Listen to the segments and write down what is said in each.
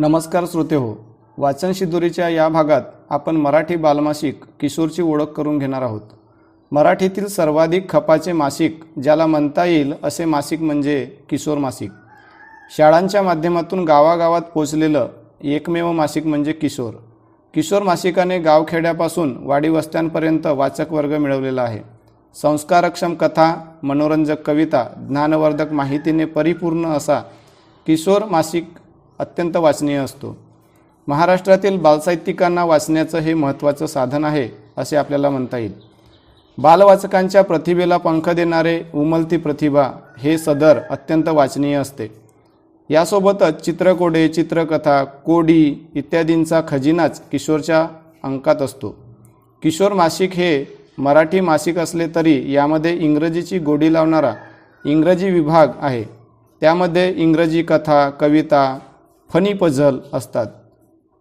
नमस्कार श्रोते हो वाचन शिदोरीच्या या भागात आपण मराठी बालमासिक किशोरची ओळख करून घेणार आहोत. मराठीतील सर्वाधिक खपाचे मासिक ज्याला म्हणता येईल असे मासिक म्हणजे किशोर मासिक. शाळांच्या माध्यमातून गावागावात पोचलेलं एकमेव मासिक म्हणजे किशोर. किशोर मासिकाने गावखेड्यापासून वाडीवस्त्यांपर्यंत वाचक वर्ग मिळवलेला आहे. संस्कारक्षम कथा मनोरंजक कविता ज्ञानवर्धक माहितीने परिपूर्ण असा किशोर मासिक अत्यंत वाचनीय असतो. महाराष्ट्रातील बालसाहित्यिकांना वाचण्याचं हे महत्त्वाचं साधन आहे असे आपल्याला म्हणता येईल. बालवाचकांच्या प्रतिभेला पंख देणारे उमलती प्रतिभा हे सदर अत्यंत वाचनीय असते. यासोबतच चित्रकोडे चित्रकथा कोडी इत्यादींचा खजिनाच किशोरच्या अंकात असतो. किशोर मासिक हे मराठी मासिक असले तरी यामध्ये इंग्रजीची गोडी लावणारा इंग्रजी विभाग आहे. त्यामध्ये इंग्रजी कथा कविता फनी पझल असतात.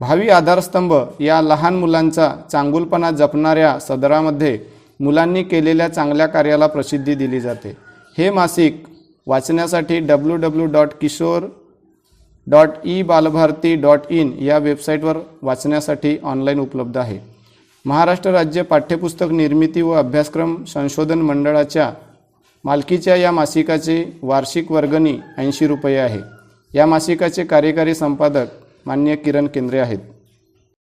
भावी आधारस्तंभ या लहान मुलांचा चांगुलपणा जपणाऱ्या सदरामध्ये मुलांनी केलेल्या चांगल्या कार्याला प्रसिद्धी दिली जाते. हे मासिक वाचण्यासाठी W W dot Kishor dot E Balbharati dot in या वेबसाईटवर वाचण्यासाठी ऑनलाईन उपलब्ध आहे. महाराष्ट्र राज्य पाठ्यपुस्तक निर्मिती व अभ्यासक्रम संशोधन मंडळाच्या मालकीच्या या मासिकाचे वार्षिक वर्गणी ऐंशी रुपये आहे. या मासिकाचे कार्यकारी संपादक मान्य किरण केंद्रे आहेत.